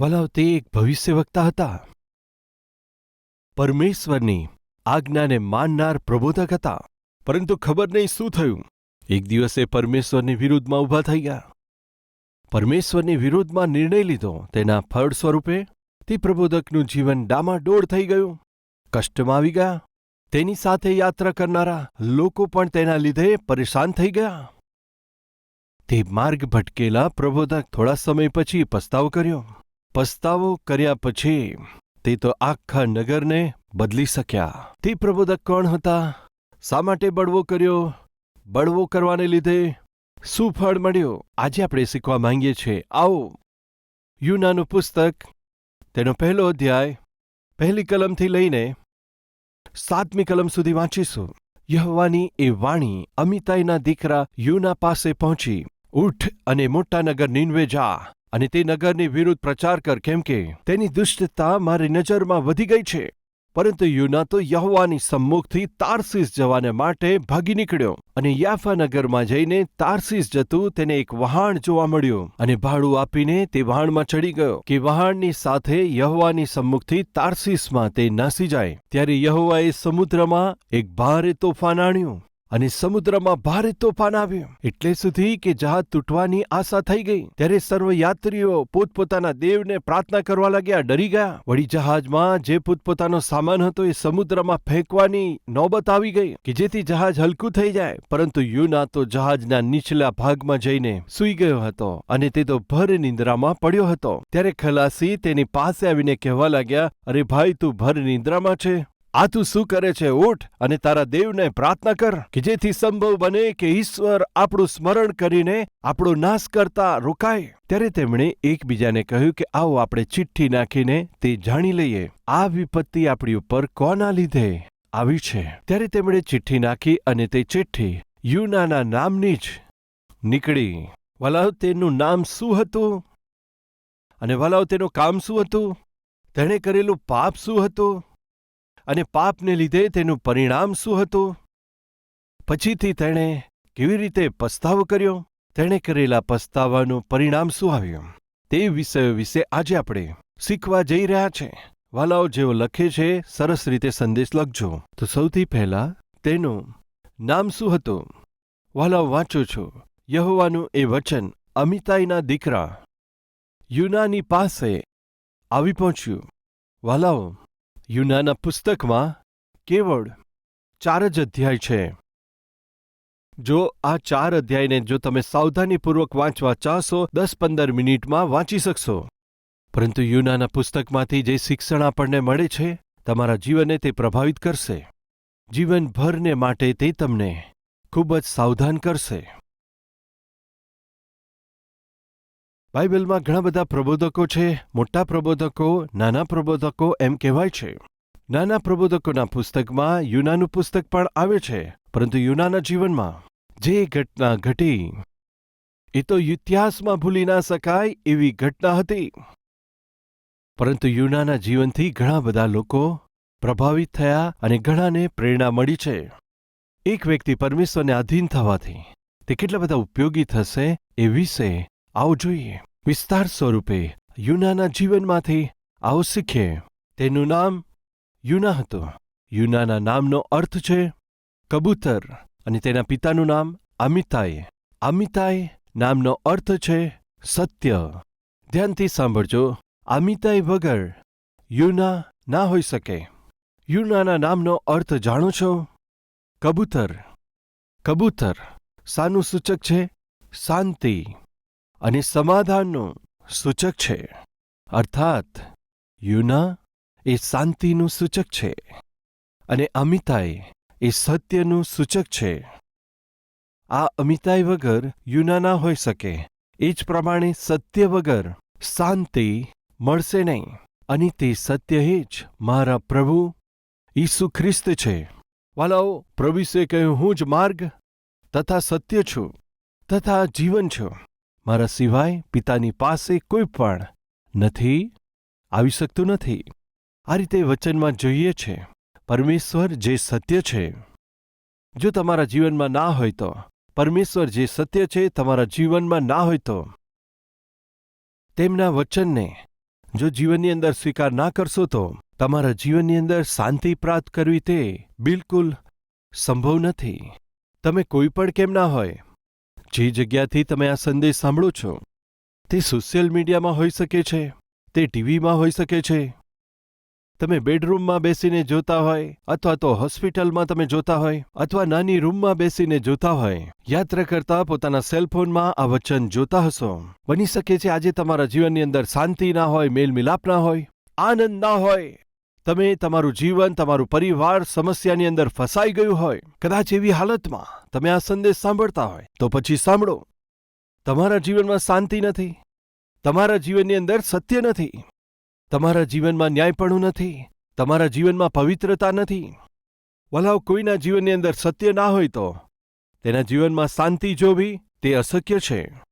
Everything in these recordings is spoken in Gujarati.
વલાવ તે એક ભવિષ્યવક્તા હતા. પરમેશ્વરની આજ્ઞાને માનનાર પ્રબોધક હતા. પરંતુ ખબર નહીં શું થયું. એક દિવસે પરમેશ્વરની વિરુદ્ધમાં ઊભા થઈ ગયા. પરમેશ્વરની વિરુદ્ધમાં નિર્ણય લીધો. તેના ફળ સ્વરૂપે તે પ્રબોધકનું જીવન ડામાડોળ થઈ ગયું. કષ્ટમાં આવી ગયા. તેની સાથે યાત્રા કરનારા લોકો પણ તેના લીધે પરેશાન થઈ ગયા. તે માર્ગ ભટકેલા પ્રબોધક થોડા સમય પછી પસ્તાવો કર્યો. પસ્તાવો કર્યા પછી તે તો આખા નગરને બદલી શક્યા. તે પ્રબોધક કોણ હતા? શા માટે બળવો કર્યો? બળવો કરવાને લીધે શું ફળ મળ્યો? આજે આપણે શીખવા માંગીએ છીએ. આવો. યુનાનું પુસ્તક, તેનો પહેલો અધ્યાય, પહેલી કલમથી લઈને સાતમી કલમ સુધી વાંચીશું. યહવાની એ વાણી અમિતાઈના દીકરા યુના પાસે પહોંચી. ઉઠ અને મોટા નગર નીનવે જા. અને તે નગરની વિરુદ્ધ પ્રચાર કર, કેમ કે તેની દુષ્ટતા મારી નજરમાં વધી ગઈ છે. પરંતુ યુના તો યહોવાની સમ્મુખથી તારસીસ જવાને માટે ભાગી નીકળ્યો અને યાફા નગરમાં જઈને તારસીસ જતું તેને એક વહાણ જોવા મળ્યું અને ભાડું આપીને તે વહાણમાં ચડી ગયો કે વહાણની સાથે યહોવાની સમ્મુખથી તારસીસમાં તે નાસી જાય. ત્યારે યહોવાએ સમુદ્રમાં એક ભારે તોફાન આણ્યું. અને સમુદ્રમાં ભારે તોફાન આવ્યું. એટલે સુધી કે જહાજ તૂટવાની આશા થઈ ગઈ. ત્યારે સર્વ યાત્રીઓ પોતપોતાના દેવને પ્રાર્થના કરવા લાગ્યા, ડરી ગયા. વળી જહાજમાં જે પોતપોતાનો સામાન હતો એ સમુદ્રમાં ફેંકવાની નોબત આવી ગઈ કે જેથી જહાજ હલકું થઈ જાય. પરંતુ યુના તો જહાજના નીચલા ભાગમાં જઈને સૂઈ ગયો હતો અને તે તો ભર નિંદ્રામાં પડ્યો હતો. ત્યારે ખલાસી તેની પાસે આવીને કહેવા લાગ્યા, અરે ભાઈ, તું ભર નિંદ્રામાં છે. આ તું શું કરે છે? ઉઠ અને તારા દેવને પ્રાર્થના કર કે જેથી સંભવ બને કે ઈશ્વર આપણું સ્મરણ કરીને આપણો નાશ કરતા રોકાય. ત્યારે તેમણે એકબીજાને કહ્યું કે આવો આપણે ચિઠ્ઠી નાખીને તે જાણી લઈએ. આ વિપત્તિ આપણી ઉપર કોના લીધે આવી છે? ત્યારે તેમણે ચિઠ્ઠી નાખી અને તે ચિઠ્ઠી યુનાના નામની જ નીકળી. વલાવ તેનું નામ શું હતું? અને વલાવ તેનું કામ શું હતું? તેણે કરેલું પાપ શું હતું? અને પાપને લીધે તેનું પરિણામ શું હતું? પછીથી તેણે કેવી રીતે પસ્તાવો કર્યો? તેણે કરેલા પસ્તાવાનું પરિણામ શું આવ્યું? તે વિષયો વિશે આજે આપણે શીખવા જઈ રહ્યા છે. વાલાઓ જેઓ લખે છે, સરસ રીતે સંદેશ લખજો. તો સૌથી પહેલા તેનું નામ શું હતું? વાલાઓ વાંચું છું. યહોવાનું એ વચન અમિતાઈના દીકરા યુનાની પાસે આવી પહોંચ્યું. વાલાઓ યુનાના પુસ્તકમાં કેવળ ચાર જ અધ્યાય છે. જો આ ચાર અધ્યાયને જો તમે સાવધાનીપૂર્વક વાંચવા ચાહશો, દસ પંદર મિનિટમાં વાંચી શકશો. પરંતુ યુનાના પુસ્તકમાંથી જે શિક્ષણ આપણને મળે છે, તમારા જીવનને તે પ્રભાવિત કરશે. જીવનભરને માટે તે તમને ખૂબ જ સાવધાન કરશે. બાઇબલમાં ઘણા બધા પ્રબોધકો છે, મોટા પ્રબોધકો, નાના પ્રબોધકો એમ કહેવાય છે. નાના પ્રબોધકોના પુસ્તકમાં યુનાનું પુસ્તક પણ આવે છે, પરંતુ યુનાના જીવનમાં જે ઘટના ઘટી, એ તો ઇતિહાસમાં ભૂલી ના શકાય એવી ઘટના હતી. પરંતુ યુનાના જીવનથી ઘણા બધા લોકો પ્રભાવિત થયા અને ઘણાને પ્રેરણા મળી છે. એક વ્યક્તિ પરમેશ્વરને આધીન થવાથી તે કેટલા બધા ઉપયોગી થશે એ વિશે આવું જોઈએ. વિસ્તાર સ્વરૂપે યુનાના જીવનમાંથી આવો શીખીએ તેનું નામ યુના હતું. યુનાના નામનો અર્થ છે કબૂતર અને તેના પિતાનું નામ અમિતાય અમિતાય નામનો અર્થ છે સત્ય. ધ્યાનથી સાંભળજો અમિતાય વગર યુના ના હોઈ શકે. યુનાના નામનો અર્થ જાણો છો? કબૂતર. કબૂતર સાનું સૂચક છે શાંતિ. અને સમાધાનનું સૂચક છે. અર્થાત, યુના એ શાંતિનું સૂચક છે અને અમિતાય એ સત્યનું સૂચક છે. આ અમિતાય વગર યુના ના હોઈ શકે. એ જ પ્રમાણે સત્ય વગર શાંતિ મળશે નહીં અને તે સત્ય એ જ મારા પ્રભુ ઈસુ ખ્રિસ્ત છે. વાલાઓ પ્રભુસે કહ્યું, હું જ માર્ગ તથા સત્ય છું તથા જીવન છું. મારા સિવાય પિતાની પાસે કોઈ પણ નથી, આવી શકતું નથી. આ રીતે વચનમાં જોઈએ છે, પરમેશ્વર જે સત્ય છે. જો તમારા જીવનમાં ના હોય તો, પરમેશ્વર જે સત્ય છે તમારા જીવનમાં ના હોય તો. તેમના વચનને જો જીવનની અંદર સ્વીકાર ના કરશો તો, તમારા જીવનની અંદર શાંતિ પ્રાપ્ત કરવી તે બિલકુલ સંભવ નથી. તમે કોઈ પણ કેમ ના હોય જે જગ્યાથી તમે આ સંદેશ સાંભળો છો, તે સોશિયલ મીડિયામાં હોઈ શકે છે, તે ટીવીમાં હોઈ શકે છે. તમે બેડરૂમમાં બેસીને જોતા હોય, અથવા તો હોસ્પિટલમાં તમે જોતા હોય, અથવા નાની રૂમમાં બેસીને જોતા હોય, યાત્રા કરતા પોતાના સેલફોનમાં આ વચન જોતા હશો. બની શકે છે આજે તમારા જીવનની અંદર શાંતિ ના હોય, મેલમિલાપ ના હોય, આનંદ ના હોય. તમે તમારું જીવન, તમારું પરિવાર સમસ્યાની અંદર ફસાઈ ગયું હોય, કદાચ એવી હાલતમાં તમે આ સંદેશ સાંભળતા હોય, તો પછી સાંભળો. તમારા જીવનમાં શાંતિ નથી. તમારા જીવનની અંદર સત્ય નથી. તમારા જીવનમાં ન્યાયપણું નથી. તમારા જીવનમાં પવિત્રતા નથી. વલાવ કોઈના જીવનની અંદર સત્ય ના હોય તો, તેના જીવનમાં શાંતિ જોવી તે અશક્ય છે.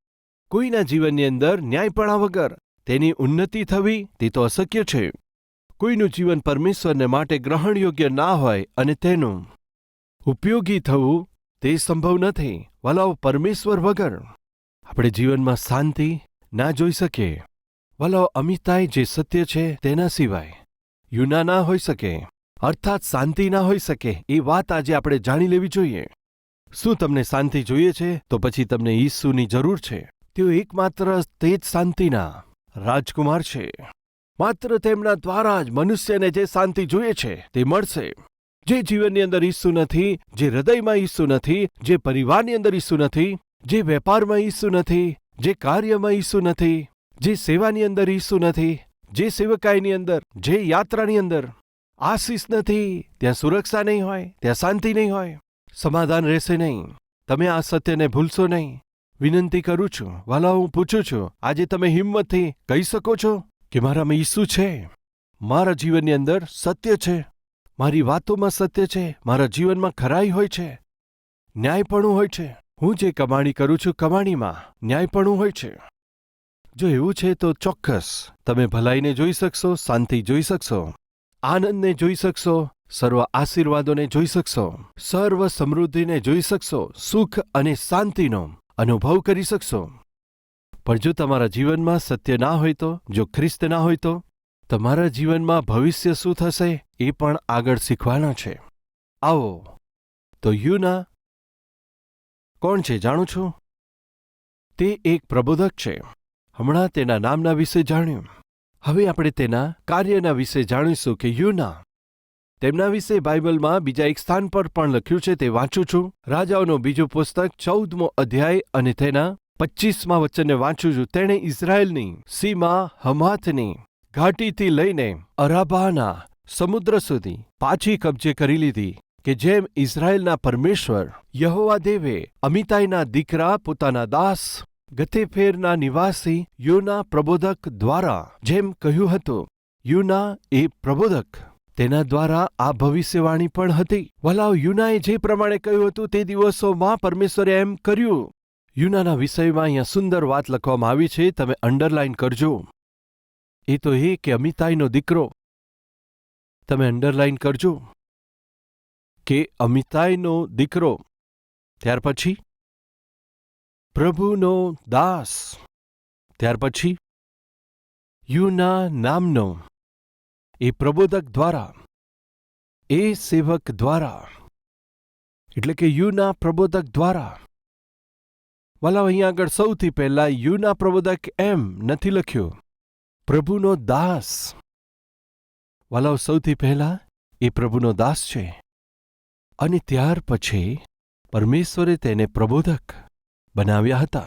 કોઈના જીવનની અંદર ન્યાયપણા વગર તેની ઉન્નતિ થવી, તે તો અશક્ય છે. કોઈનું જીવન પરમેશ્વરને માટે ગ્રહણયોગ્ય ના હોય અને તેનું ઉપયોગી થવું તે સંભવ નથી. વલાવ પરમેશ્વર વગર આપણે જીવનમાં શાંતિ ના જોઈ શકીએ. વલાવ અમિતાય જે સત્ય છે તેના સિવાય યુના ના હોઈ શકે, અર્થાત શાંતિ ના હોઈ શકે, એ વાત આજે આપણે જાણી લેવી જોઈએ. શું તમને શાંતિ જોઈએ છે? તો પછી તમને ઈસુની જરૂર છે. તેઓ એકમાત્ર તે જ શાંતિના રાજકુમાર છે. માત્ર તેમના દ્વારા જ મનુષ્યને જે શાંતિ જોઈએ છે તે મળશે. જે જીવનની અંદર ઈસુ નથી, જે હૃદયમાં ઈસુ નથી, જે પરિવારની અંદર ઈસુ નથી, જે વેપારમાં ઈસુ નથી, જે કાર્યમાં ઈસુ નથી, જે સેવાની અંદર ઈસુ નથી, જે સેવકાઈની અંદર, જે યાત્રાની અંદર. આશીષ નથી, ત્યાં સુરક્ષા નહીં હોય, ત્યાં શાંતિ નહીં હોય. સમાધાન રહેશે નહીં. તમે આ સત્યને ભૂલશો નહીં. વિનંતી કરું છું. વાલા, હું પૂછું છું, આજે તમે હિંમતથી કહી શકો છો? કે મારામાં ઈસુ છે. મારા જીવનની અંદર સત્ય છે. મારી વાતોમાં સત્ય છે. મારા જીવનમાં ખરાઈ હોય છે. ન્યાયપણું હોય છે. હું જે કમાણી કરું છું કમાણીમાં ન્યાયપણું હોય છે. જો એવું છે તો ચોક્કસ તમે ભલાઈને જોઈ શકશો, શાંતિ જોઈ શકશો, આનંદને જોઈ શકશો, સર્વ આશીર્વાદોને જોઈ શકશો, સર્વ સમૃદ્ધિને જોઈ શકશો, સુખ અને શાંતિનો અનુભવ કરી શકશો. પણ જો તમારા જીવનમાં સત્ય ના હોય તો, જો ખ્રિસ્ત ના હોય તો, તમારા જીવનમાં ભવિષ્ય શું થશે એ પણ આગળ શીખવાના છે. આવો. તો યુના કોણ છે જાણું છું? તે એક પ્રબોધક છે. હમણાં તેના નામના વિશે જાણ્યું. હવે આપણે તેના કાર્યના વિશે જાણીશું કે યુના તેમના વિશે બાઇબલમાં બીજા એક સ્થાન પર પણ લખ્યું છે તે વાંચું છું. રાજાઓનો બીજું પુસ્તક ચૌદમો અધ્યાય અને તેના પચ્ચીસમાં વચનને વાંચું છું. તેણે ઇઝરાયલની સીમા હમાથની ઘાટીથી લઈને અરાબાના સમુદ્ર સુધી પાછી કબજે કરી લીધી કે જેમ ઇઝરાયેલના પરમેશ્વર યહોવા દેવે અમિતાઈના દીકરા, પોતાના દાસ ગતેફેરના નિવાસી યુના પ્રબોધક દ્વારા જેમ કહ્યું હતું, યુના એ પ્રબોધક, તેના દ્વારા આ ભવિષ્યવાણી પણ હતી. વલાવ યુનાએ જે પ્રમાણે કહ્યું હતું તે દિવસોમાં પરમેશ્વરે એમ કર્યું યુનાના વિષયમાં અહીંયા સુંદર વાત લખવામાં આવી છે, તમે અંડરલાઇન કરજો. એ તો એ કે અમિતાઈનો દીકરો. તમે અંડરલાઇન કરજો. કે અમિતાઈનો દીકરો. ત્યાર પછી? પ્રભુનો દાસ. ત્યાર પછી? યુના નામનો. એ પ્રબોધક દ્વારા. એ સેવક દ્વારા. એટલે કે યુના પ્રબોધક દ્વારા. વાલા અહીંયા આગળ સૌથી પહેલા યુના પ્રબોધક એમ નથી લખ્યું. પ્રભુનો દાસ. વાલાવ સૌથી પહેલા એ પ્રભુનો દાસ છે. અને ત્યાર પછી પરમેશ્વરે તેને પ્રબોધક બનાવ્યા હતા.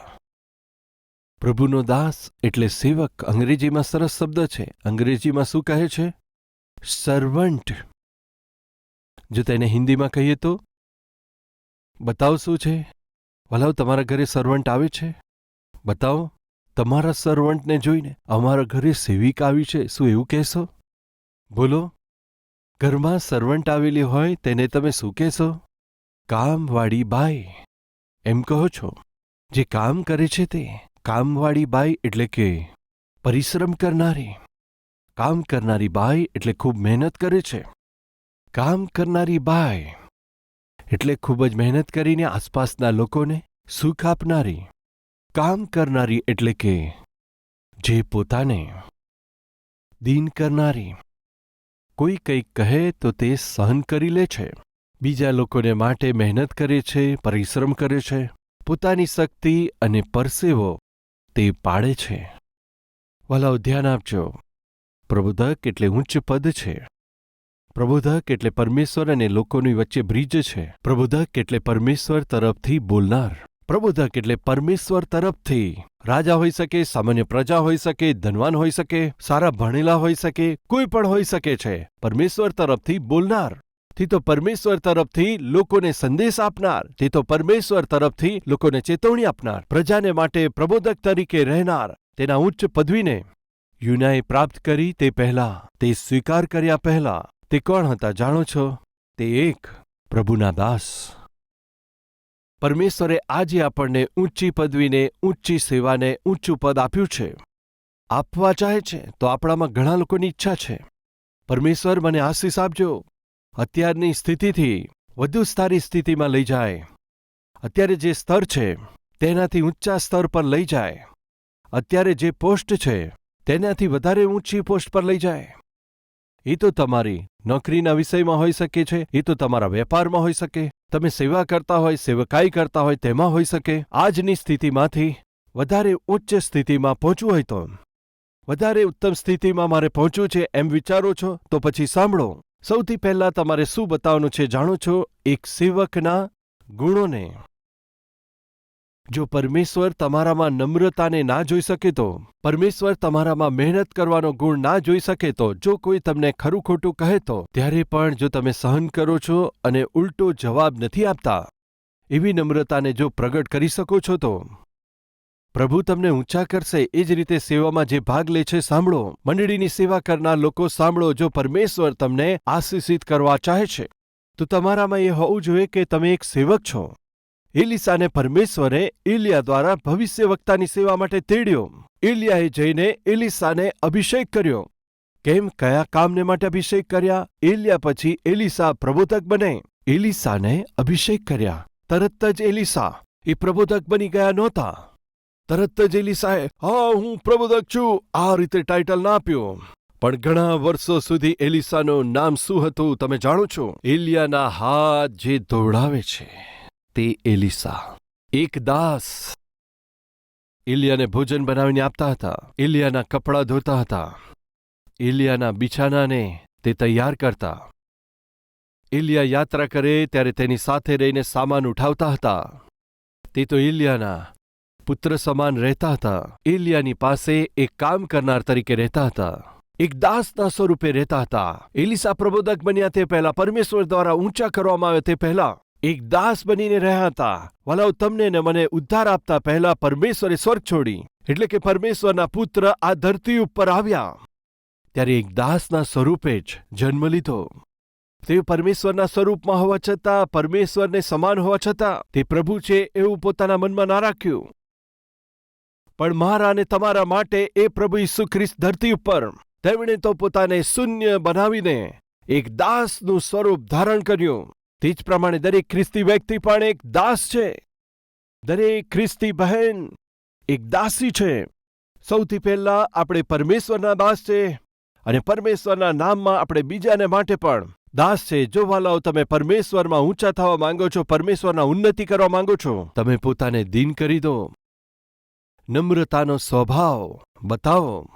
પ્રભુનો દાસ એટલે સેવક અંગ્રેજીમાં સરસ શબ્દ છે. અંગ્રેજીમાં શું કહે છે? સર્વન્ટ જો તેને હિન્દીમાં કહીએ તો? બતાવો શું છે? વલાવ તમારા ઘરે સર્વન્ટ આવે છે? બતાવો, તમારા સર્વન્ટને જોઈને અમારા ઘરે સેવિક આવી છે, શું એવું કહેશો? બોલો, ઘરમાં સર્વન્ટ આવેલી હોય તેને તમે શું કહેશો? કામવાળી બાઈ, એમ કહો છો. જે કામ કરે છે તે, કામવાળી બાઈ એટલે કે પરિશ્રમ કરનારી. કામ કરનારી બાઈ એટલે ખૂબ મહેનત કરે છે. કામ કરનારી બાઈ એટલે ખૂબ જ મહેનત કરીને આસપાસના લોકોને સુખ આપનારી, કામ કરનારી એટલે કે જે પોતાને દીન કરનારી. કોઈ કંઈક કહે તો તે સહન કરી લે છે. બીજા લોકોને માટે મહેનત કરે છે, પરિશ્રમ કરે છે, પોતાની શક્તિ અને પરસેવો તે પાડે છે. વાલાઓ ધ્યાન આપજો. પ્રબોધક એટલે ઉચ્ચ પદ છે. પ્રબોધક એટલે પરમેશ્વર અને લોકોની વચ્ચે બ્રિજ છે. પ્રબોધક એટલે પરમેશ્વર તરફથી બોલનાર. પ્રબોધક એટલે પરમેશ્વર તરફથી. રાજા હોઈ શકે, સામાન્ય પ્રજા હોઈ શકે, ધનવાન હોઈ શકે, સારા ભણેલા હોઈ શકે, કોઈ પણ હોઈ શકે છે. પરમેશ્વર તરફથી બોલનાર. તે તો પરમેશ્વર તરફથી લોકોને સંદેશ આપનાર. તે તો પરમેશ્વર તરફથી લોકોને ચેતવણી આપનાર. પ્રજાને માટે પ્રબોધક તરીકે રહેનાર. તેના ઉચ્ચ પદવીને યુનાએ પ્રાપ્ત કરી તે પહેલા, તે સ્વીકાર કર્યા પહેલા તે કોણ હતા જાણો છો? તે એક પ્રભુના દાસ. પરમેશ્વરે આજે આપણને ઊંચી પદવીને, ઊંચી સેવાને, ઊંચું પદ આપ્યું છે. આપવા ચાહે છે તો આપણામાં ઘણા લોકોની ઈચ્છા છે. પરમેશ્વર મને આશીષ આપજો. અત્યારની સ્થિતિથી, વધુ સારી સ્થિતિમાં લઈ જાય. અત્યારે જે સ્તર છે, તેનાથી ઊંચા સ્તર પર લઈ જાય. અત્યારે જે પોસ્ટ છે, તેનાથી વધારે ઊંચી પોસ્ટ પર લઈ જાય. એ તો તમારી નોકરીના વિષયમાં હોઈ શકે છે એ તો તમારા વેપારમાં હોઈ શકે, તમે સેવા કરતા હોય, સેવકાઈ કરતા હોય, તેમાં હોઈ શકે. આજની સ્થિતિમાંથી વધારે ઉચ્ચ સ્થિતિમાં પહોંચવું હોય તો વધારે ઉત્તમ સ્થિતિમાં મારે પહોંચવું છે એમ વિચારો છો, તો પછી સાંભળો. સૌથી પહેલાં તમારે શું બતાવવાનું છે જાણો છો? એક સેવકના ગુણોને જો પરમેશ્વર તમારામાં નમ્રતાને ના જોઈ શકે તો, પરમેશ્વર તમારામાં મહેનત કરવાનો ગુણ ના જોઈ શકે તો, જો કોઈ તમને ખરું ખોટું કહે તો, ત્યારે પણ જો તમે સહન કરો છો અને ઉલટો જવાબ નથી આપતા, એવી નમ્રતાને જો પ્રગટ કરી શકો છો તો. પ્રભુ તમને ઊંચા કરશે, એ જ રીતે સેવામાં જે ભાગ લે છે સાંભળો. મંડળીની સેવા કરનાર લોકો સાંભળો, જો પરમેશ્વર તમને આશીષિત કરવા ચાહે છે, તો તમારામાં એ હોવું જોઈએ કે તમે એક સેવક છો. એલિસાને પરમેશ્વરે ઇલિયા દ્વારા ભવિષ્યવક્તાની સેવા માટે તેડ્યો. ઇલિયાએ જઈને એલિસાને અભિષેક કર્યો. કેમ? કયા કામને માટે અભિષેક કર્યા? એલિયા પછી એલિસા પ્રબોધક બને. એલિસાને અભિષેક કર્યા. તરત જ એલિસા એ પ્રબોધક બની ગયા નહોતા. તરત જ એલિસાએ હા, હું પ્રબોધક છું. આ રીતે ટાઇટલ ના આપ્યું. પણ ઘણા વર્ષો સુધી એલિસાનું નામ શું હતું તમે જાણો છો? એલિયાના હાથ જે દોડાવે છે. તે એલિસા. એક દાસ. ઇલિયાને ભોજન બનાવીને આપતા હતા. ઇલિયાના કપડાં ધોતા હતા. ઇલિયાના બિછાનાને તે તૈયાર કરતા. ઇલિયા યાત્રા કરે ત્યારે તેની સાથે રહીને સામાન ઉઠાવતા હતા. તે તો ઇલિયાના પુત્ર સમાન રહેતા હતા. ઇલિયાની પાસે એક કામ કરનાર તરીકે રહેતા હતા. એક દાસના સ્વરૂપે રહેતા હતા. એલિસા પ્રબોધક બન્યા તે પહેલા, પરમેશ્વર દ્વારા ઊંચા કરવામાં આવે તે પહેલા. એક દાસ બનીને રહ્યા હતા. વાલાઓ તમને ને મને ઉદ્ધાર આપતા પહેલા પરમેશ્વરે સ્વર્ગ છોડી, એટલે કે પરમેશ્વરના પુત્ર આ ધરતી ઉપર આવ્યા. ત્યારે એક દાસના સ્વરૂપે જ જન્મ લીધો. તે પરમેશ્વરના સ્વરૂપમાં હોવા છતાં, પરમેશ્વરને સમાન હોવા છતાં, તે પ્રભુ છે એવું પોતાના મનમાં ના રાખ્યું. પણ મારા અને તમારા માટે એ પ્રભુ ઈસુ ખ્રિસ્ત ધરતી ઉપર, તેમણે તો પોતાને શૂન્ય બનાવીને એક દાસનું સ્વરૂપ ધારણ કર્યું. તે જ પ્રમાણે દરેક ખ્રિસ્તી વ્યક્તિ પણ એક દાસ છે. દરેક ખ્રિસ્તી બહેન એક દાસી છે. સૌથી પહેલા આપણે પરમેશ્વરના દાસ છે અને પરમેશ્વરના નામમાં આપણે બીજાને માટે પણ દાસ છે. જો વાલાઓ, તમે પરમેશ્વરમાં ઊંચા થવા માંગો છો, પરમેશ્વરના ઉન્નતિ કરવા માંગો છો, તમે પોતાને દીન કરી દો. નમ્રતાનો સ્વભાવ બતાવો.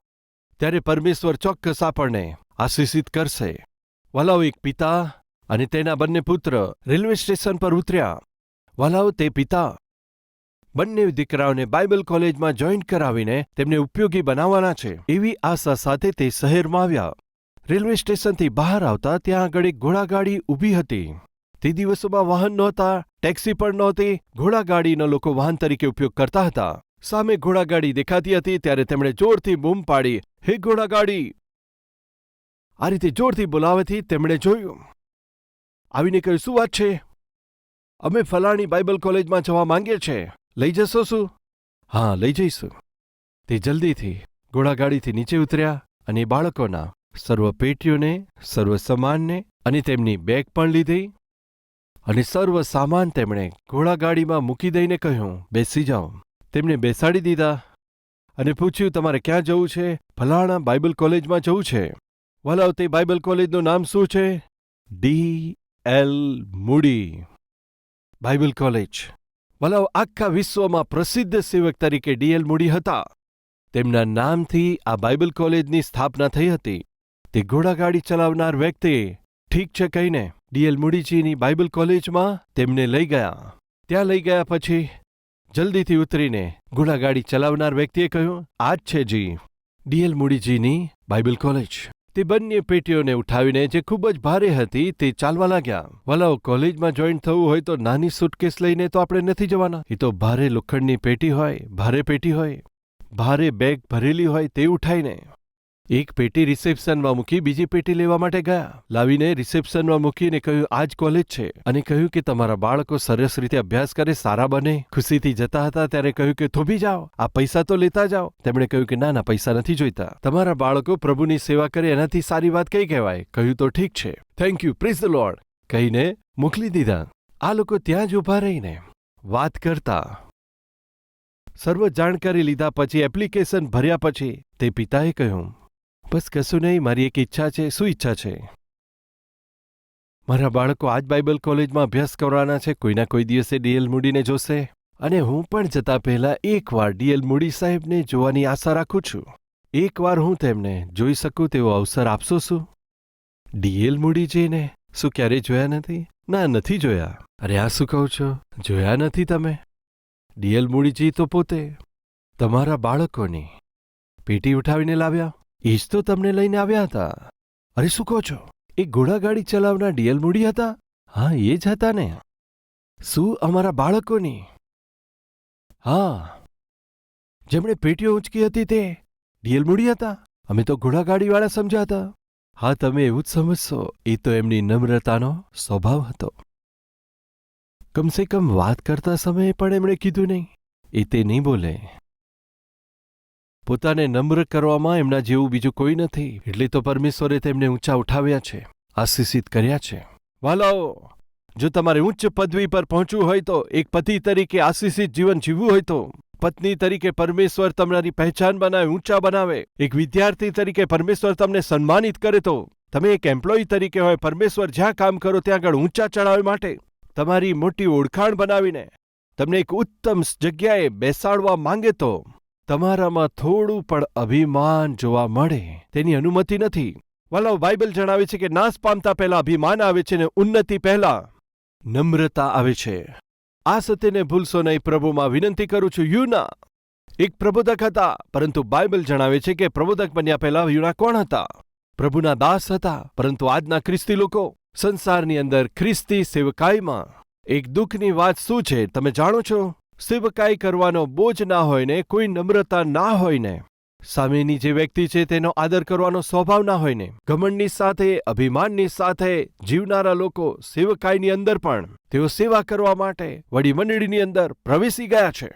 ત્યારે પરમેશ્વર ચોક્કસ આપણને આશીષિત કરશે. વાલાઓ, એક પિતા અને તેના બંને પુત્ર રેલવે સ્ટેશન પર ઉતર્યા. વાલાઓ તે પિતા બંને દીકરાઓને બાઇબલ કોલેજમાં જોઈન્ટ કરાવીને તેમને ઉપયોગી બનાવવાના છે. એવી આશા સાથે તે શહેરમાં આવ્યા. રેલવે સ્ટેશનથી બહાર આવતા ત્યાં આગળ એક ઘોડાગાડી ઊભી હતી. તે દિવસોમાં વાહન નહોતા, ટેક્સી પણ નહોતી, ઘોડાગાડીનો લોકો વાહન તરીકે ઉપયોગ કરતા હતા. સામે ઘોડાગાડી દેખાતી હતી ત્યારે તેમણે જોરથી બૂમ પાડી, હે ઘોડાગાડી! આ રીતે જોરથી બોલાવેથી તેમણે જોયું આવીને કહ્યું શું વાત છે. અમે ફલાણી બાઇબલ કોલેજમાં જવા માંગીએ છીએ લઈ જશો શું? હા, લઈ જઈશું. તે જલ્દીથી ઘોડાગાડીથી નીચે ઉતર્યા અને બાળકોના સર્વ પેટીઓને, સર્વ સામાનને અને તેમની બેગ પણ લીધી અને સર્વ સામાન તેમણે ઘોડાગાડીમાં મૂકી દઈને કહ્યું, બેસી જાઓ. તેમને બેસાડી દીધા અને પૂછ્યું, તમારે ક્યાં જવું છે? ફલાણા બાઇબલ કોલેજમાં જવું છે? વલાવ તે બાઇબલ કોલેજનું નામ શું છે? D L Moody, Bible college. વલાવ, આખા વિશ્વમાં પ્રસિદ્ધ સેવક તરીકે ડીએલ મૂડી હતા. તેમના નામથી આ બાઇબલ કોલેજની સ્થાપના થઈ હતી. તે ઘોડાગાડી ચલાવનાર વ્યક્તિ, ઠીક છે કહીને ડીએલ મૂડીજીની બાઇબલ કોલેજમાં તેમને લઈ ગયા. ત્યાં લઈ ગયા પછી, જલ્દીથી ઉતરીને ઘોડાગાડી ચલાવનાર વ્યક્તિએ કહ્યું આ જ છે જી ડીએલ મૂડીજીની બાઇબલ કોલેજ. તે બંને પેટીઓને ઉઠાવીને જે ખૂબ જ ભારે હતી તે ચાલવા લાગ્યા. વલાઓ, કોલેજમાં જોઈન થવું હોય તો નાની સુટકેસ લઈને તો આપણે નથી જવાના. એ તો ભારે લોખંડની પેટી હોય, ભારે પેટી હોય, ભારે બેગ ભરેલી હોય તે ઉઠાઈને. એક પેટી રિસેપ્શનમાં મૂકી બીજી પેટી લેવા માટે ગયા. લાવીને રિસેપ્શનમાં મૂકીને કહ્યું આ જ કોલેજ છે. અને કહ્યું કે, તમારા બાળકો સરસ રીતે અભ્યાસ કરે, સારા બને. ખુશીથી જતા હતા ત્યારે કહ્યું કે, થોભી જાઓ, આ પૈસા તો લેતા જાઓ. તેમણે કહ્યું કે, ના ના, પૈસા નથી જોઈતા. તમારા બાળકો પ્રભુની સેવા કરે, એનાથી સારી વાત કઈ કહેવાય? કહ્યું, તો ઠીક છે. Thank you praise the Lord કહીને મોકલી દીધા. આ લોકો ત્યાં જ ઊભા રહીને વાત કરતા. સર્વ જાણકારી લીધા પછી, એપ્લિકેશન ભર્યા પછી, તે પિતાએ કહ્યું બસ કશું નહીં, મારી એક ઈચ્છા છે, શું ઈચ્છા છે? મારા બાળકો આજ બાઇબલ કોલેજમાં અભ્યાસ કરવાના છે, કોઈના કોઈ દિવસે ડીએલ મૂડીને જોશે. અને હું પણ જતા પહેલા એકવાર ડીએલ મૂડી સાહેબને જોવાની આશા રાખું છું. એકવાર હું તેમને જોઈ શકું તેવો અવસર આપશો શું? ડીએલ મૂડીજીને શું ક્યારેય જોયા નથી? ના, નથી જોયા. અરે આ શું કહું છો? જોયા નથી તમે? ડીએલ મૂડીજી તો પોતે. તમારા બાળકોની પેટી ઉઠાવીને લાવ્યા? એ જ તો તમને લઈને આવ્યા હતા. અરે શું કહો છો? એ ઘોડાગાડી ચલાવનાર ડીએલ મૂડી હતા? હા, એ જ હતા ને. શું અમારા બાળકોની? હા. જેમણે પેટીઓ ઊંચકી હતી તે ડીએલ મૂડી હતા? અમે તો ઘોડાગાડીવાળા સમજ્યા હતા હા, તમે એવું જ સમજશો. એ તો એમની નમ્રતાનો સ્વભાવ હતો. કમસે કમ વાત કરતા સમયે પણ એમણે કીધું નહીં. એ તે નહીં બોલે. પોતાને નમ્ર કરવામાં એમના જેવું બીજું કોઈ નથી. એટલે તો પરમેશ્વરે તેમને ઊંચા ઉઠાવ્યા છે, આશીષિત કર્યા છે. વાલાઓ, જો તમારે ઉચ્ચ પદવી પર પહોંચવું હોય તો એક પતિ તરીકે આશીષિત જીવન જીવવું હોય તો, પત્ની તરીકે પરમેશ્વર તમારી પહેચાન બનાવે, ઊંચા બનાવે. એક વિદ્યાર્થી તરીકે પરમેશ્વર તમને સન્માનિત કરે તો, તમે એક એમ્પ્લોયી તરીકે હોય, પરમેશ્વર જ્યાં કામ કરો ત્યાં આગળ ઊંચા ચડાવવા માટે તમારી મોટી ઓળખાણ બનાવીને, તમને એક ઉત્તમ જગ્યાએ બેસાડવા માંગે તો તમારામાં થોડું પણ અભિમાન જોવા મળે તેની અનુમતિ નથી. વાલાઓ, બાઇબલ જણાવે છે કે નાશ પામતા પહેલા અભિમાન આવે છે ને ઉન્નતિ પહેલા નમ્રતા આવે છે. આ સત્યને ભૂલશો નહીં પ્રભુમાં વિનંતી કરું છું. યુના, એક પ્રબોધક હતા, પરંતુ બાઇબલ જણાવે છે કે પ્રબોધક બન્યા પહેલા યુના કોણ હતા? પ્રભુના દાસ હતા, પરંતુ આજના ખ્રિસ્તી લોકો સંસારની અંદર ખ્રિસ્તી સેવકાઈમાં. એક દુઃખની વાત શું છે, તમે જાણો છો? સેવકાઈ કરવાનો બોજ ના હોય ને કોઈ નમ્રતા ના હોય ને સામેની જે વ્યક્તિ છે તેનો આદર કરવાનો સ્વભાવ ના હોય ને ઘમંડની સાથે, અભિમાનની સાથે જીવનારા લોકો સેવકાઈની અંદર પણ તેઓ સેવા કરવા માટે વડી મંડળીની અંદર પ્રવેશી ગયા છે.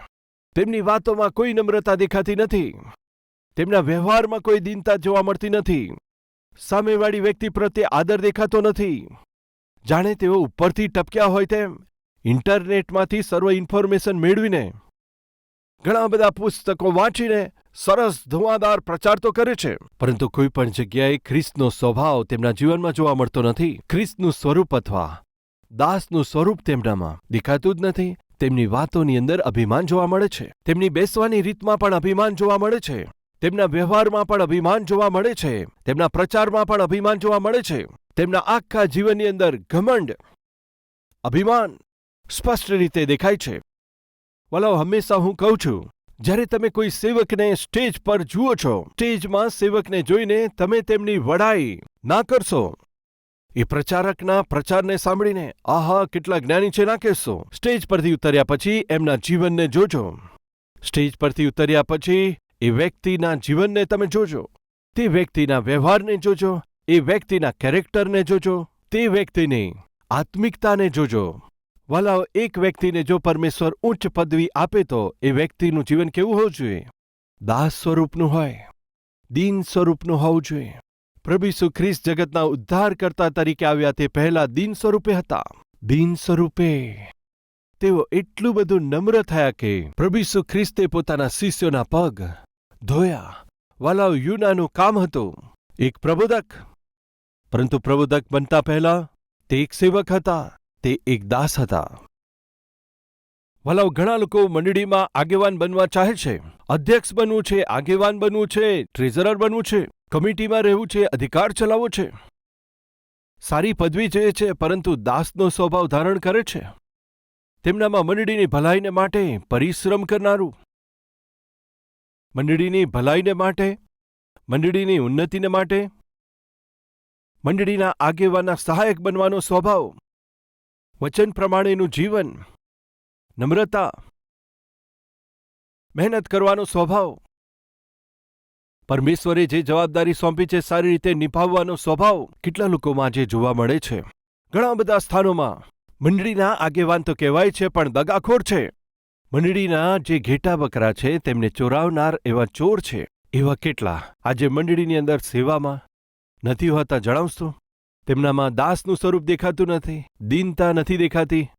તેમની વાતોમાં કોઈ નમ્રતા દેખાતી નથી. તેમના વ્યવહારમાં કોઈ દીનતા જોવા મળતી નથી. સામેવાળી વ્યક્તિ પ્રત્યે આદર દેખાતો નથી. જાણે તેઓ ઉપરથી ટપક્યા હોય તેમ ઇન્ટરનેટમાંથી સર્વ ઇન્ફોર્મેશન મેળવીને ઘણા બધા પુસ્તકો વાંચીને સરસ ધુઆદાર પ્રચાર તો કરે છે, પરંતુ કોઈ પણ જગ્યાએ ખ્રિસ્તનો સ્વભાવ તેમના જીવનમાં જોવા મળતો નથી. ખ્રિસ્તનું સ્વરૂપ અથવા દાસનું સ્વરૂપ તેમનામાં દેખાતું જ નથી. તેમની વાતોની અંદર અભિમાન જોવા મળે છે. તેમની બેસવાની રીતમાં પણ અભિમાન જોવા મળે છે. તેમના વ્યવહારમાં પણ અભિમાન જોવા મળે છે. તેમના પ્રચારમાં પણ અભિમાન જોવા મળે છે. તેમના આખા જીવનની અંદર ઘમંડ, અભિમાન સ્પષ્ટ રીતે દેખાય છે. વલાવ હંમેશા હું કહું છું, જ્યારે તમે કોઈ સેવકને સ્ટેજ પર જુઓ છો, સ્ટેજમાં સેવકને જોઈને તમે તેમની વડાઈ ના કરશો. એ પ્રચારકના પ્રચારને સાંભળીને, આહા, કેટલા જ્ઞાની છે, ના કહેશો. સ્ટેજ પરથી ઉતર્યા પછી એમના જીવનને જોજો. સ્ટેજ પરથી ઉતર્યા પછી એ વ્યક્તિના જીવનને તમે જોજો. તે વ્યક્તિના વ્યવહારને જોજો. એ વ્યક્તિના કેરેક્ટરને જોજો. તે વ્યક્તિની આત્મિકતાને જોજો. વાલાઓ એક વ્યક્તિને જો પરમેશ્વર ઉચ્ચ પદવી આપે તો એ વ્યક્તિનું જીવન કેવું હોવું જોઈએ? દાસ સ્વરૂપનું હોય, દીન સ્વરૂપનું હોવું જોઈએ. પ્રભુ ઈસુ ખ્રિસ્ત જગતના ઉદ્ધારકર્તા તરીકે આવ્યા તે પહેલા દીન સ્વરૂપે હતા. દીન સ્વરૂપે. તેઓ એટલું બધું નમ્ર થયા કે પ્રભુ ઈસુ ખ્રિસ્તે પોતાના શિષ્યોના પગ ધોયા. વાલાઓ યુનાનું કામ હતું. એક પ્રબોધક. પરંતુ પ્રબોધક બનતા પહેલા તે એક સેવક હતા. તે એક દાસ હતા. વાલાઓ ઘણા લોકો મંડળીમાં આગેવાન બનવા ચાહે છે. અધ્યક્ષ બનવું છે, આગેવાન બનવું છે, ટ્રેઝરર બનવું છે, કમિટીમાં રહેવું છે, અધિકાર ચલાવવો છે. સારી પદવી જોઈએ છે, પરંતુ દાસનો સ્વભાવ ધારણ કરે છે. તેમનામાં મંડળીની ભલાઈને માટે પરિશ્રમ કરનારું. મંડળીની ભલાઈને માટે, મંડળીની ઉન્નતિને માટે, મંડળીના આગેવાના સહાયક બનવાનો સ્વભાવ. વચન પ્રમાણેનું જીવન, નમ્રતા, મહેનત કરવાનો સ્વભાવ. પરમેશ્વરે જે જવાબદારી સોંપી છે, સારી રીતે નિભાવવાનો સ્વભાવ કેટલા લોકોમાં આજે જોવા મળે છે? ઘણા બધા સ્થાનોમાં મંડળીના આગેવાન તો કહેવાય છે, પણ દગાખોર છે. મંડળીના જે ઘેટા બકરા છે, તેમને ચોરાવનાર એવા ચોર છે. એવા કેટલા? આજે મંડળીની અંદર સેવામાં નથી હોતા, જણાવશો? તેમનામાં દાસનું સ્વરૂપ દેખાતું નથી, દીનતા નથી દેખાતી,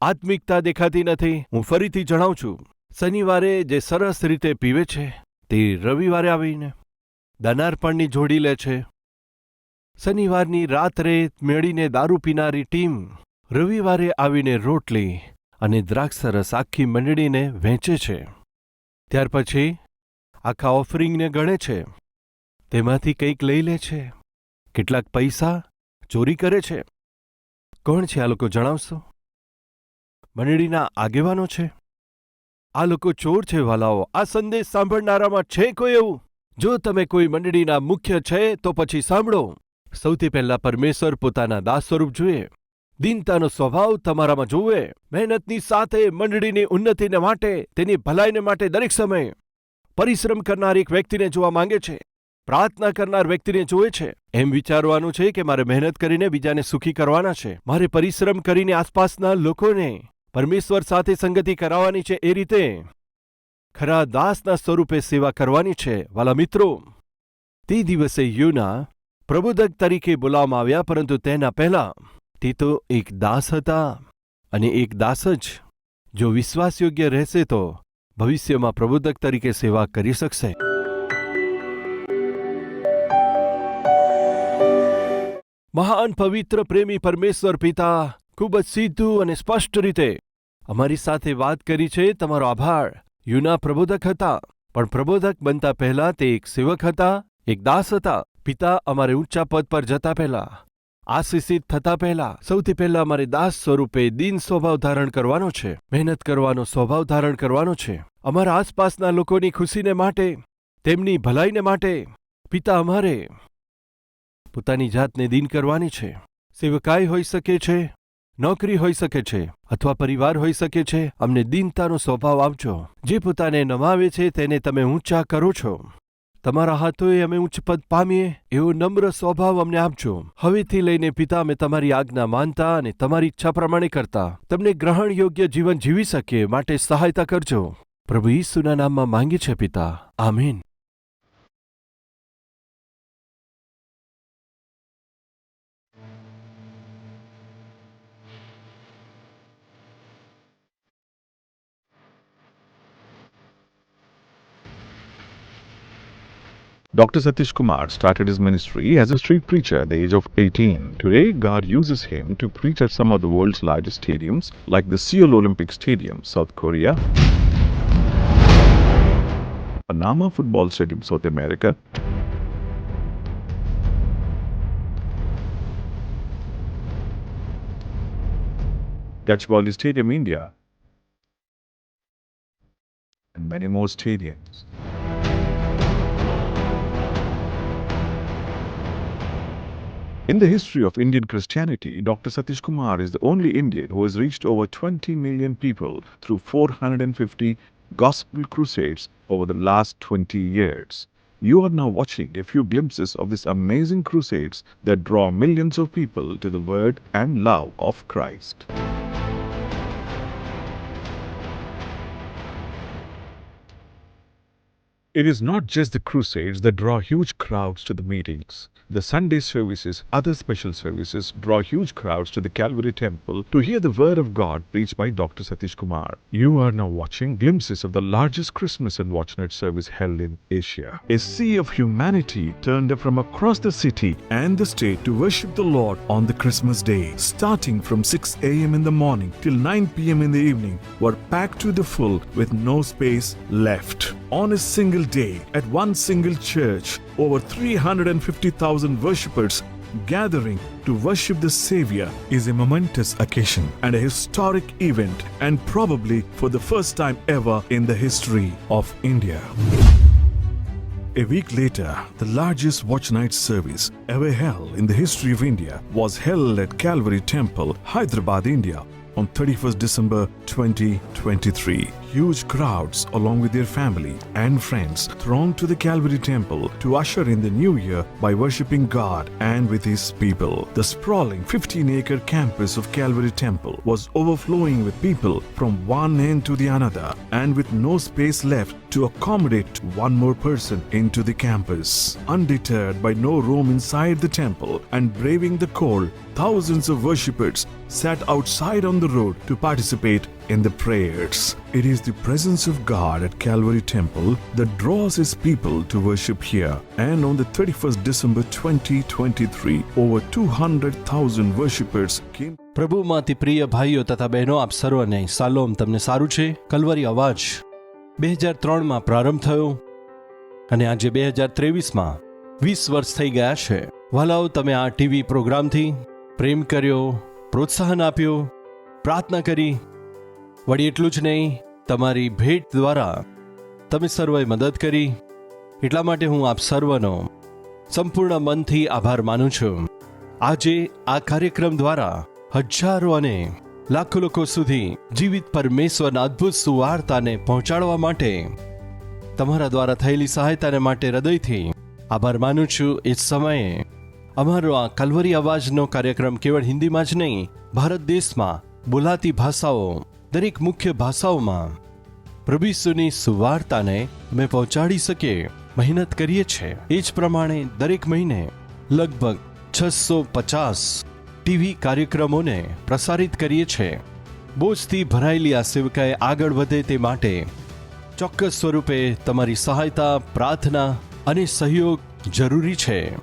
આત્મિકતા દેખાતી નથી. હું ફરીથી જણાવું છું, શનિવારે જે સરસ રીતે પીવે છે, તે રવિવારે આવીને દાનાર્પણની જોડી લે છે. શનિવારની રાત્રે મેળીને દારૂ પીનારી ટીમ રવિવારે આવીને રોટલી અને દ્રાક્ષરસ આખી મંડળીને વહેંચે છે. ત્યાર પછી આખા ઓફરિંગને ગણે છે. તેમાંથી કંઈક લઈ લે છે. કેટલાક પૈસા ચોરી કરે છે? કોણ છે આ લોકો જણાવશો? મંડળીના આગેવાનો છે. આ લોકો ચોર છે વાલાઓ. આ સંદેશ સાંભળનારામાં છે કોઈ એવું? જો તમે કોઈ મંડળીના મુખ્ય છે, તો પછી સાંભળો. સૌથી પહેલા પરમેશ્વર પોતાના દાસ સ્વરૂપ જુએ. દીનતાનો સ્વભાવ તમારામાં જુએ. મહેનતની સાથે મંડળીની ઉન્નતિને માટે, તેની ભલાઈને માટે દરેક સમયે પરિશ્રમ કરનાર એક વ્યક્તિને જોવા માંગે છે. પ્રાર્થના કરનાર વ્યક્તિને જુએ છે. એમ વિચારવાનું છે કે મારે મહેનત કરીને બીજાને સુખી કરવાના છે. મારે પરિશ્રમ કરીને આસપાસના લોકોને પરમેશ્વર સાથે સંગતિ કરાવવાની છે એ રીતે ખરા દાસના સ્વરૂપે સેવા કરવાની છે. વાલા મિત્રો, તે દિવસે યુના પ્રબોધક તરીકે બોલાવવામાં આવ્યા, પરંતુ તેના પહેલા તે તો એક દાસ હતા અને એક દાસ જ. જો વિશ્વાસયોગ્ય રહેશે તો ભવિષ્યમાં પ્રબોધક તરીકે સેવા કરી શકશે. મહાન પવિત્ર પ્રેમી પરમેશ્વર પિતા ખૂબ જ સીધું અને સ્પષ્ટ રીતે અમારી સાથે વાત કરી છે, તમારો આભાર. યુના પ્રબોધક હતા, પણ પ્રબોધક બનતા પહેલા તે એક સેવક હતા, એક દાસ હતા. પિતા અમારે ઊંચા પદ પર જતા પહેલા, આશીષિત થતા પહેલા, સૌથી પહેલા અમારે દાસ સ્વરૂપે દિન સ્વભાવ ધારણ કરવાનો છે, મહેનત કરવાનો સ્વભાવ ધારણ કરવાનો છે. અમારા આસપાસના લોકોની ખુશીને માટે, તેમની ભલાઈને માટે, પિતા અમારે પોતાની જાતને દીન કરવાની છે. સેવકાઈ હોઈ શકે છે, નોકરી હોઈ શકે છે, અથવા પરિવાર હોઈ શકે છે. અમને દીનતાનો સ્વભાવ આપજો. જે પોતાને નમાવે છે તેને તમે ઊંચા કરો છો. તમારા હાથોએ અમે ઉચ્ચ પદ પામીએ, એવો નમ્ર સ્વભાવ અમને આપજો. હવેથી લઈને પિતા, અમે તમારી આજ્ઞા માનતા અને તમારી ઈચ્છા પ્રમાણે કરતા. તમને ગ્રહણ યોગ્ય જીવન જીવી શકીએ માટે સહાયતા કરજો. પ્રભુ ઈસુના નામમાં માંગી છે પિતા. આમીન. Dr. Satish Kumar started his ministry as a street preacher at the age of 18. Today, God uses him to preach at some of the world's largest stadiums, like the Seoul Olympic Stadium, South Korea, Panama Football Stadium, South America, Gachibowli Stadium, India, and many more stadiums. In the history of Indian Christianity, Dr. Satish Kumar is the only Indian who has reached over 20 million people through 450 gospel crusades over the last 20 years. You are now watching a few glimpses of these amazing crusades that draw millions of people to the word and love of Christ. It is not just the crusades that draw huge crowds to the meetings. The Sunday services, other special services, draw huge crowds to the Calvary Temple to hear the Word of God preached by Dr. Satish Kumar. You are now watching glimpses of the largest Christmas and Watch Night service held in Asia. A sea of humanity turned up from across the city and the state to worship the Lord on the Christmas day, starting from 6 a.m. in the morning till 9 p.m. in the evening, were packed to the full with no space left. On a single day, at one single church, over 350,000 worshippers gathering to worship the Savior is a momentous occasion and a historic event, and probably for the first time ever in the history of India. A week later, the largest watch night service ever held in the history of India was held at Calvary Temple, Hyderabad, India on 31st December 2023. Huge crowds, along with their family and friends, thronged to the Calvary Temple to usher in the new year by worshipping God and with His people. The sprawling 15 acre campus of Calvary Temple was overflowing with people from one end to the another, and with no space left to accommodate one more person into the campus. Undeterred by no room inside the temple and braving the cold, thousands of worshippers sat outside on the road to participate in the prayers. It is the presence of God at Calvary Temple that draws His people to worship here. And on the 31st December 2023, over 200,000 worshippers came પ્રભુમાંથી પ્રિય ભાઈઓ તથા બહેનો આપ સર્વને સાલોમ તમને સારું છે કલવરી અવાજ બે હજાર ત્રણમાં પ્રારંભ થયો અને આજે બે હજાર ત્રેવીસમાં વીસ વર્ષ થઈ ગયા છે વાલાઓ તમે આ ટીવી પ્રોગ્રામથી પ્રેમ કર્યો પ્રોત્સાહન આપ્યો પ્રાર્થના કરી વળી એટલું જ નહીં, તમારી ભેટ દ્વારા તમે સર્વે મદદ કરી. એટલા માટે હું આપ સર્વનો સંપૂર્ણ મનથી આભાર માનું છું. આજે આ કાર્યક્રમ દ્વારા હજારો અને લાખો લોકો સુધી જીવિત પરમેશ્વરના અદ્ભુત સુવાર્તાને પહોંચાડવા માટે, તમારા દ્વારા થયેલી સહાયતાને માટે હૃદયથી આભાર માનું છું. એ સમયે અમારો આ કલવરી અવાજનો કાર્યક્રમ કેવળ હિન્દીમાં જ નહીં, ભારત દેશમાં બોલાતી ભાષાઓ દરેક મુખ્ય ભાષાઓમાં પ્રભુની સુવાર્તાને અમે પહોંચાડી શકીએ મહેનત કરીએ છીએ. એ જ પ્રમાણે દરેક મહિને લગભગ છસો પચાસ ટીવી કાર્યક્રમોને પ્રસારિત કરીએ છીએ. બોજથી ભરાયેલી આ સેવકાએ આગળ વધે તે માટે ચોક્કસ સ્વરૂપે તમારી સહાયતા, પ્રાર્થના અને સહયોગ જરૂરી છે.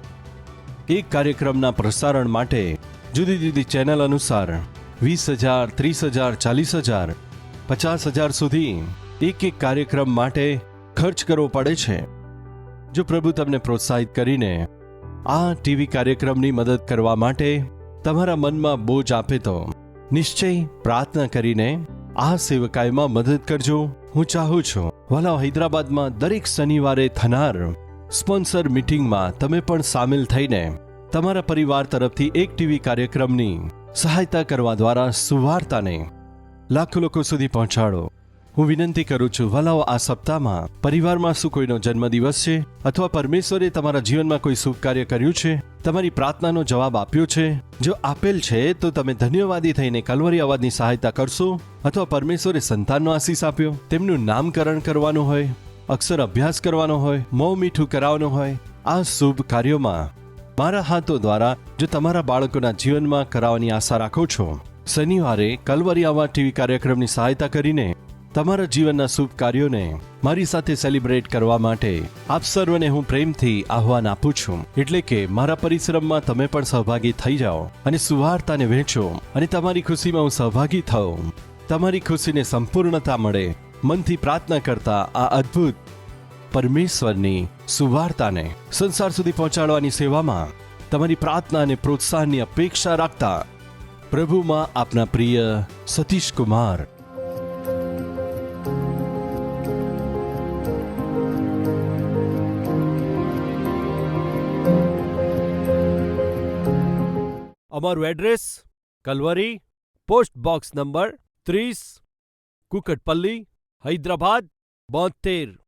એક કાર્યક્રમના પ્રસારણ માટે જુદી જુદી ચેનલ અનુસાર વીસ હજાર, ત્રીસ હજાર, ચાલીસ હજાર, પચાસ હજાર સુધી એક એક કાર્યક્રમ માટે ખર્ચ કરવો પડે છે. જો પ્રભુ તમને પ્રોત્સાહિત કરીને આ ટીવી કાર્યક્રમની મદદ કરવા માટે તમારા મનમાં બોજ આપે તો નિશ્ચય પ્રાર્થના કરીને આ સેવકાયમાં મદદ કરજો. હું ચાહું છું, વાલા હૈદરાબાદમાં દરેક શનિવારે થનાર સ્પોન્સર મીટિંગમાં તમે પણ સામેલ થઈને તમારા પરિવાર તરફથી એક ટીવી કાર્યક્રમની સહાયતા કરવા દ્વારા સુવાર્તાને લાખો લોકો સુધી પહોંચાડો. હું વિનંતી કરું છું ભલાઓ આ સપ્તાહમાં પરિવારમાં શું કોઈનો જન્મદિવસ છે? અથવા પરમેશ્વરે તમારા જીવનમાં કોઈ શુભ કાર્ય કર્યું છે? તમારી પ્રાર્થનાનો જવાબ આપ્યો છે? જો આપેલ છે, તો તમે ધન્યવાદી થઈને કલવરી અવાજની સહાયતા કરશો? અથવા પરમેશ્વરે સંતાનનો આશીષ આપ્યો? તેમનું નામકરણ કરવાનું હોય? અક્ષર અભ્યાસ કરવાનો હોય? મોં મીઠું કરાવવાનું હોય? આ શુભ કાર્યોમાં મારા હાથો દ્વારા જો તમારા બાળકોના જીવનમાં કરાવવાની આશા રાખો છો, શનિવારે કલવરિયામાં ટીવી કાર્યક્રમની સહાયતા કરીને તમારા જીવનના શુભ કાર્યોને મારી સાથે સેલિબ્રેટ કરવા માટે આપ સર્વને હું પ્રેમથી આહવાન આપું છું. એટલે કે મારા પરિશ્રમમાં તમે પણ સહભાગી થઈ જાઓ અને સુવાર્તાને વહેંચો અને તમારી ખુશીમાં હું સહભાગી થઉં. તમારી ખુશીને સંપૂર્ણતા મળે, મનથી પ્રાર્થના કરતા આ અદ્ભુત પરમેશ્વરની સુવાર્તાને સંસાર સુધી પહોંચાડવાની સેવામાં તમારી પ્રાર્થના અને પ્રોત્સાહનની અપેક્ષા રાખતા પ્રભુમાં આપના પ્રિય સતીશ કુમાર અમારું address Calvary, post box number ત્રીસ, કુકટપલ્લી, હૈદરાબાદ, બોતેર.